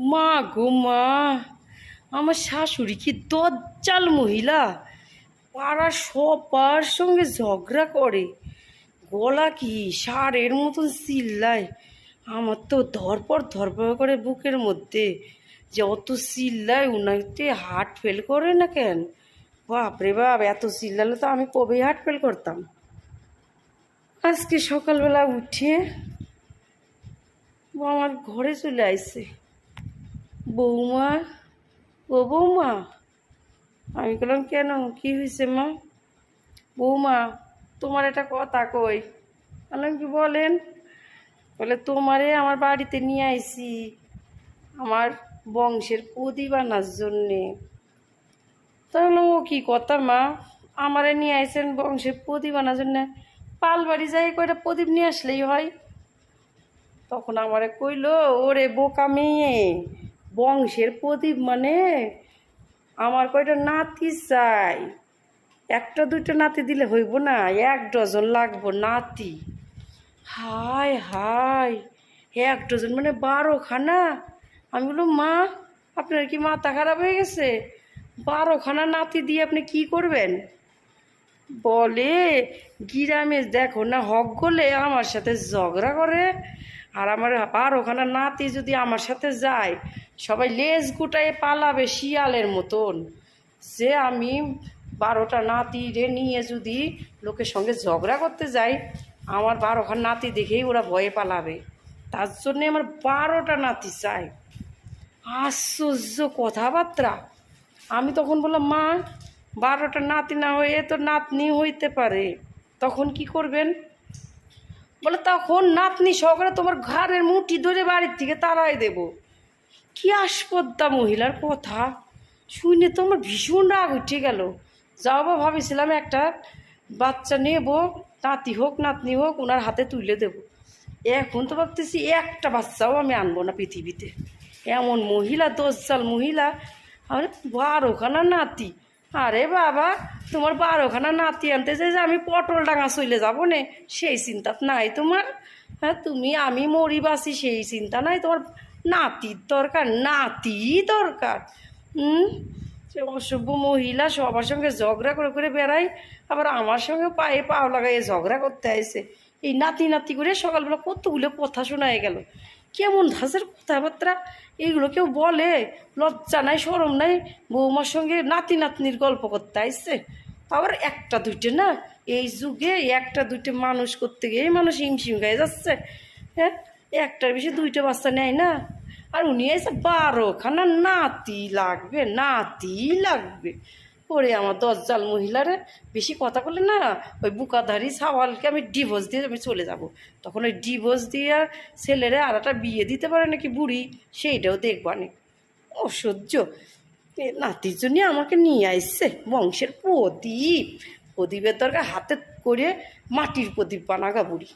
মা গো মা, আমার শাশুড়ি কি দজ্জাল মহিলা? পাড়ার সবার সঙ্গে ঝগড়া করে। গলা কি সারের মতন চিল্লায় আমার তো ধরপর ধরপর করে বুকের মধ্যে। যে অত চিল্লায় উনাতে হার্ট ফেল করে না কেন? বাপরে বাপ, এত চিল্লালে তো আমি কবে হার্ট ফেল করতাম? আজকে সকালবেলা উঠে আমার ঘরে চলে আসছে বৌমা, ও বৌমা। আমি বললাম কেন? কি হয়েছে মা? বৌমা, তোমার একটা কথা কই। বললাম কি বলেন? বলে, তোমারে আমার বাড়িতে নিয়ে আইছি আমার বংশের প্রদীপ আনার জন্যে তাহলে ও কি কথা মা? আমারে নিয়ে আইছেন বংশের প্রদীপ আনার জন্যে। পাল বাড়ি যাই কয়টা প্রদীপ নিয়ে আসলেই হয়? তখন আমারে কইলো, ওরে বোকা মেয়ে বংশের প্রদীপ মানে আমার কয়টা নাতি চাই। একটা, দুইটা নাতি দিলে হইব না, এক ডজন লাগবো নাতি। হাই হাই এক ডজন মানে বারোখানা? আমি বললাম, মা, আপনার কি মাথা খারাপ হয়ে গেছে? বারোখানা নাতি দিয়ে আপনি কি করবেন? বলে, গিরামে দেখো না, হক গলে আমার সাথে ঝগড়া করে আর আমার বারোখানা নাতি যদি আমার সাথে যায়, সবাই লেজ গুটায় পালাবে শিয়ালের মতন। সে আমি বারোটা নাতি রে নিয়ে যদি লোকের সঙ্গে ঝগড়া করতে যাই, আমার বারোখানা নাতি দেখেই ওরা ভয়ে পালাবে। তার জন্যে আমার বারোটা নাতি চাই। আশ্চর্য কথাবার্তা। আমি তখন বললাম, মা, বারোটা নাতি না হয়ে তো নাতনি হইতে পারে। তখন কি করবেন? বলে, তখন নাতনি সহকারে তোমার ঘরের মুঠি ধরে বাড়ির থেকে তারাই দেব। কি আস্পদ্দা মহিলার কথা। শুনে তো আমার ভীষণ রাগ উঠে গেল। যাও বা ভাবেছিলাম একটা বাচ্চা নেব, নাতি হোক, নাতনি হোক ওনার হাতে তুলে দেব। এখন তো ভাবতেছি একটা বাচ্চাও আমি আনব না পৃথিবীতে। এমন মহিলা, দশজাল মহিলা আমার বারোখানা নাতি। আরে বাবা, তোমার বারোখানা নাতি আনতে যে আমি পটল ডাঙা চলে যাব নে, সেই চিন্তা নাই তোমার। হ্যাঁ তুমি আমি মরি বাসি সেই চিন্তা নাই তোমার। নাতির দরকার, নাতি দরকার। হুম সে অসভ্য মহিলা সবার সঙ্গে ঝগড়া করে করে বেড়াই আবার আমার সঙ্গে পায়ে পাও লাগাইয়ে ঝগড়া করতে আসে এই নাতি নাতি করে সকালবেলা কতগুলো কথা শোনায় গেল। কেমন ধাঁচের কথাবার্তা? এগুলো কেউ বলে, লজ্জা নাই সরম নাই। বৌমার সঙ্গে নাতি নাতনির গল্প করতে আসছে আবার একটা দুইটে না? এই যুগে একটা দুইটে মানুষ করতে গিয়ে মানুষ হিমশিম গায়ে যাচ্ছে। হ্যাঁ? একটার বেশি দুইটা বাচ্চা নেয় না। আর উনি এসে বারোখানা নাতি লাগবে নাতি লাগবে। ওরে আমার দশজাল মহিলারে বেশি কথা বললে না, ওই বুকাধারী সাওয়ালকে আমি ডিভোর্স দিয়ে আমি চলে যাব। তখন ওই ডিভোর্স দিয়ে ছেলেরে আর একটা বিয়ে দিতে পারে নাকি বুড়ি, সেইটাও দেখবানে অসহ্য। নাতির জন্য আমাকে নিয়ে আসছে বংশের প্রদীপ। প্রদীপের দরকার হাতে করে মাটির প্রদীপ বানাগা বুড়ি।